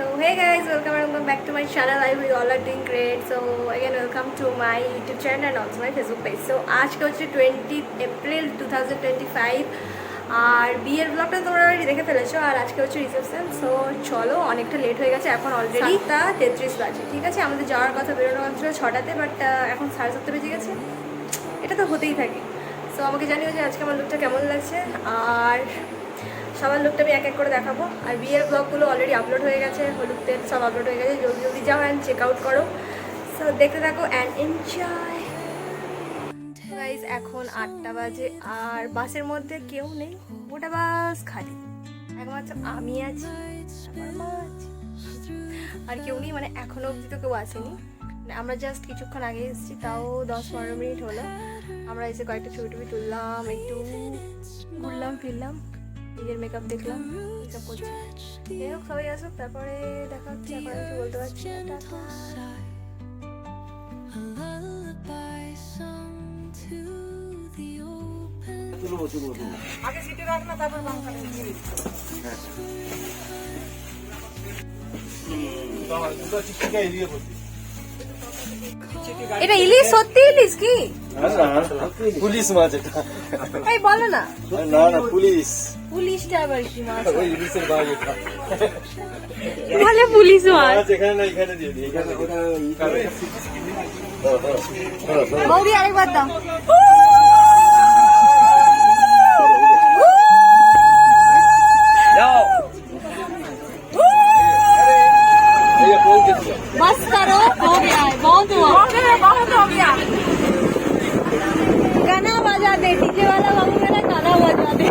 So hey guys, welcome and welcome back to my channel. I hope you all are doing great. So again, welcome to my YouTube channel and also my Facebook page. So আজকে হচ্ছে twenty April two thousand twenty five আর বিয়ের ব্লগটা তোমরা already দেখে ফেলেছো আর আজকে হচ্ছে reception so চলো অনেকটা লেট হয়ে গেছে এখন অলরেডি তা তেত্রিশ বাজে ঠিক আছে আমাদের যাওয়ার কথা বেরোনোর কথা ছটাতে বাট এখন সাড়ে সাতটা বেজে গেছে এটা তো হতেই থাকে সো আমাকে জানিও যে আজকে আমার লুকটা কেমন লাগছে। আর সবার লুকটা আমি এক এক করে দেখাবো। আর বিয়ের ব্লগগুলো অলরেডি আপলোড হয়ে গেছে। হলুদ তেল সব আপলোড হয়ে গেছে। জলদি জলদি যাও অ্যান্ড চেক আউট করো। সো দেখতে থাকো অ্যান্ড এনজয় এখন আটটা বাজে। আর বাসের মধ্যে কেউ নেই। ওটা বাস খালি। একমাত্র আমি আছি। আর কেউ নেই। মানে এখনও অবধি তো কেউ আসেনি। আমরা জাস্ট কিছুক্ষণ আগে এসেছি, তাও দশ পনেরো মিনিট হলো। আমরা এসে কয়েকটা ছবি টবি তুললাম, একটু ঘুরলাম, ফিরলাম, নিজের মেকআপ দেখলাম এসব করছি। যাই হোক, সবাই আসুক, তারপরে দেখা হচ্ছে এখন কিছু বলতে পারছি না, টাটা। তুলবো তুলবো তুলবো এটা ইলিশ? সত্যি ইলিশ কি? পুলিশ মাছ এটা। এই বলো না। না না পুলিশ। পুলিশটা আবার কি মাছ? ওই ইলিশের বাঘ এটা। বলে পুলিশ মাছ। এখানে না এখানে দিয়ে দিই এখানে ওটা বৌদি আরেকবার দাও। हो गया गाना बजा दे डीजे वाला बाबू मेरा गाना बजा दे.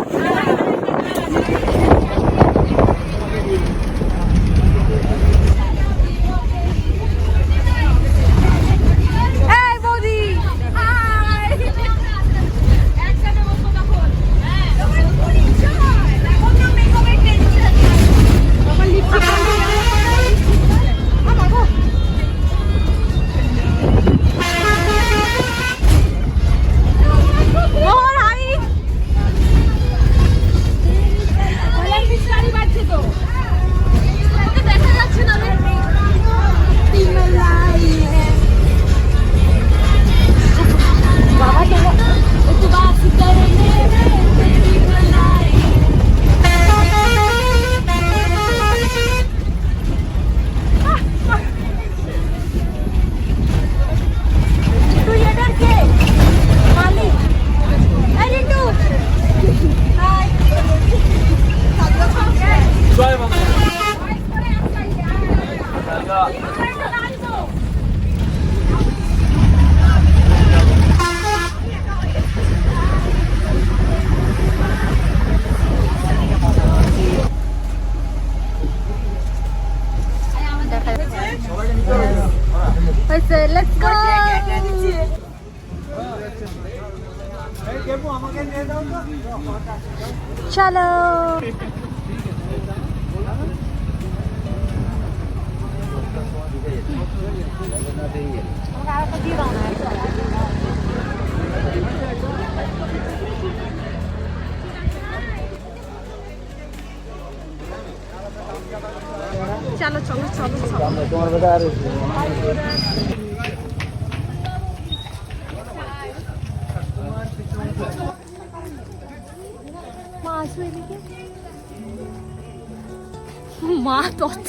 চলো চলো চলো চলো চলো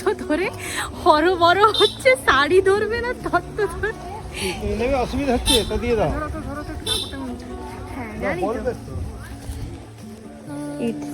তত্ত্ব ধরে হরবড় হচ্ছে শাড়ি ধরবে না তত্ত্ব ধরে অসুবিধা হচ্ছে দিয়ে দাও। হ্যাঁ জানি তো। বলবে তো। ইটস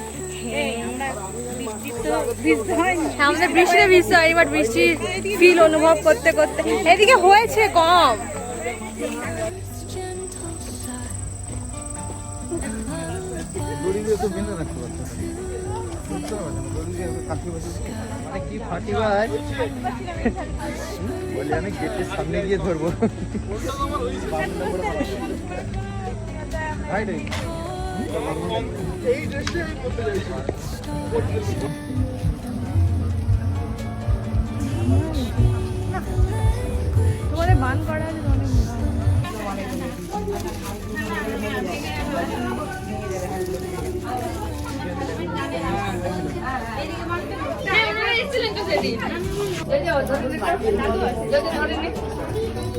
আমাদের বৃষ্টিতে বৃষ্টি হয়নি বাট বৃষ্টির ফিল অনুভব করতে করতে। এদিকে হয়েছে কম। মানে বলে আমি গেটের সামনে গিয়ে ধরবো এই ড্রেসটা আমি তোমাদের মান করা আছে। হাই করি হাই এই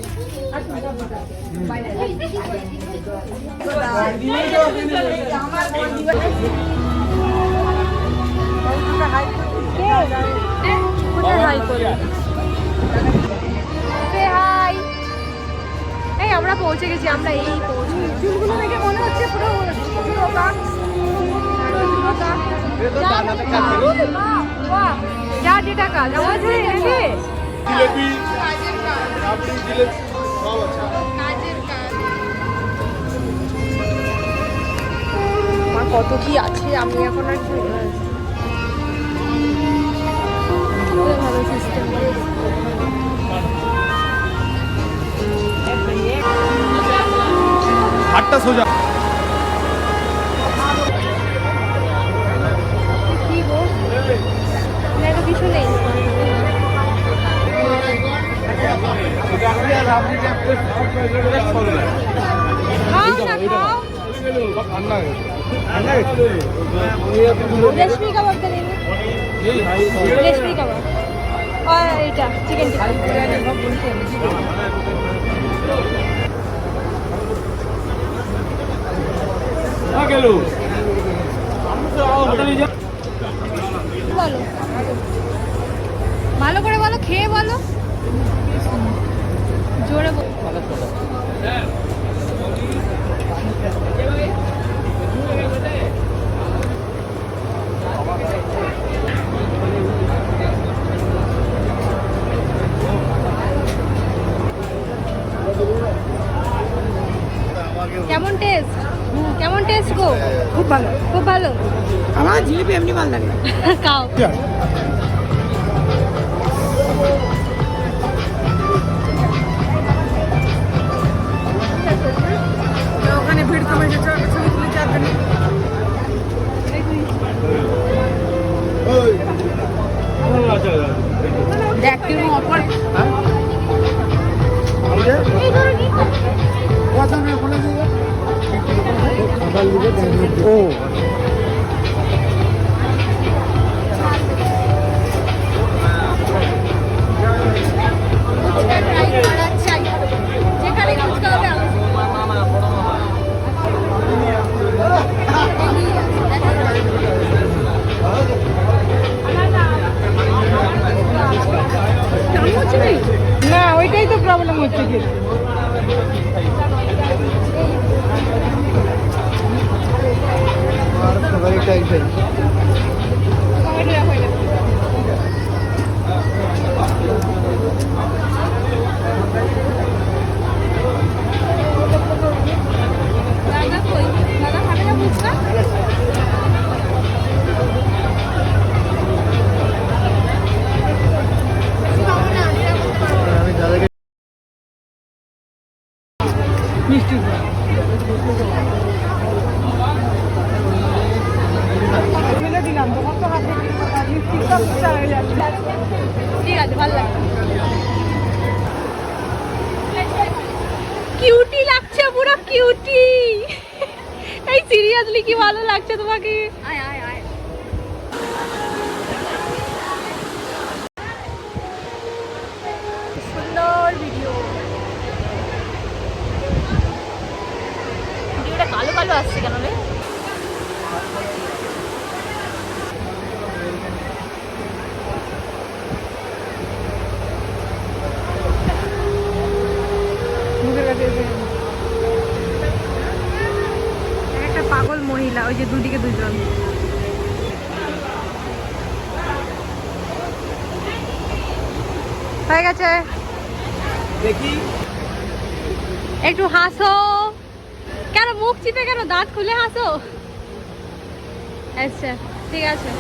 আমরা পৌঁছে গেছি আমরা এই পৌঁছে চুলগুলো দেখে মনে হচ্ছে পুরো পুরো কাক যা যেটা কাজ। আমার আপনি জিলেবি আমার কত কি আছে? আমি এখন আর কি ভালো সিস্টেম হাতটা সোজা। রেশমি রেশমি কাবাব। আর এইটা চিকেন বলো। ভালো করে বলো খেয়ে বলো। জোরে বলো কেমন টেস্ট কেমন টেস্ট গো খুব ভালো খুব ভালো আমার জিলিপি এমনি ভালো লাগে। খাও। ওখানে ভিড় কমে গেছে ছবি তুলে চারজনে দেখ তুমি অপর ও ওইটাই তো প্রবলেম হচ্ছে কি আর সবাই টাইটাই দাদা কই দাদা খাবে না ফুচকা আমি দাদাকে মিষ্টি ফেলে দিলাম তখন তো হাতে মিষ্টি সব চলে যাচ্ছে ঠিক আছে ভালো লাগছে কিউটি লাগছে পুরো কিউটি এই কি ভালো লাগছে তোমাকে? আয় আয় আয়। সুন্দর ভিডিও ভিডিওটা কালো কালো আসছে কেন রে মুখের কাছে এসে একটা পাগল মহিলা ওই যে দুদিকে দুজন হয়ে গেছে। দেখি। একটু হাসো। কেন মুখ চিপে কেন? দাঁত খুলে হাসো। আচ্ছা ঠিক আছে।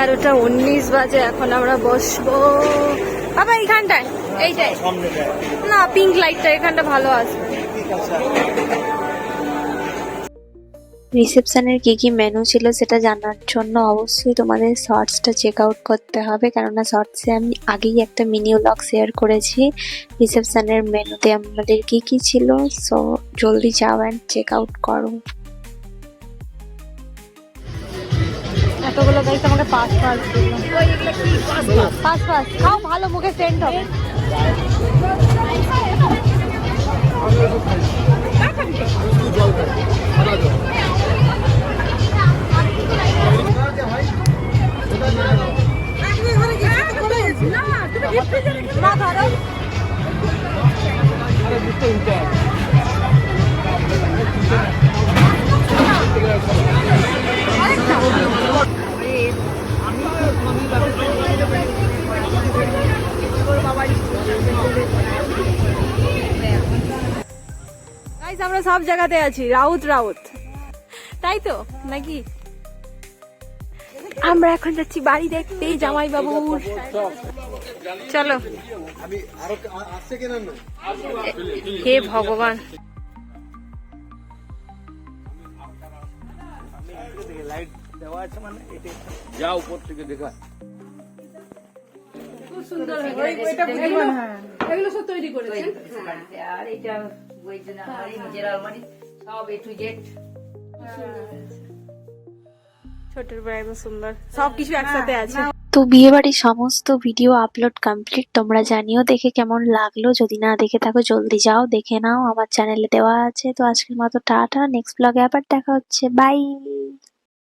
এগারোটা উনিশ বাজে, এখন আমরা বসবো। বাবা এইখানটায় এইটাই না পিঙ্ক লাইটটা এখানটা ভালো আসবে রিসেপশনের কি কি মেনু ছিল সেটা জানার জন্য অবশ্যই তোমাদের শর্টসটা চেক আউট করতে হবে। কেননা শর্টসে আমি আগেই একটা মিনি ব্লগ শেয়ার করেছি। রিসেপশনের মেনুতে আমাদের কি কি ছিল সো জলদি যাও অ্যান্ড চেক আউট করো। এতগুলো গাইস আমাকে পাস পাস দিল পাস পাস খাও, ভালো মুখে সেন্ট হবে। না, ধরো। গাইস আমরা সব জায়গাতে আছি। রাউত রাউত। তাই তো? নাকি? আমরা এখন যাচ্ছি বাড়ি দেখতে জামাই বাবুর চলো। আমি আরও আসছে কেনা না হে ভগবান। লাইট দেওয়া আছে মানে এটা যা উপর থেকে দেখা এটা বুঝব এগুলো সব তৈরি করেছেন? আর এটা ওই জন্য আমারই নিজের আলমারি সব এ টু জেড ছোটের বড় সুন্দর। সবকিছু একসাথে আছে। তো বিয়ে বাড়ির সমস্ত ভিডিও আপলোড কমপ্লিট তোমরা জানিও দেখে কেমন লাগল। যদি না দেখে থাকো জলদি যাও দেখে নাও। আমার চ্যানেলে দেওয়া আছে। তো আজকের মতো টাটা নেক্সট ব্লগে আবার দেখা হচ্ছে। বাই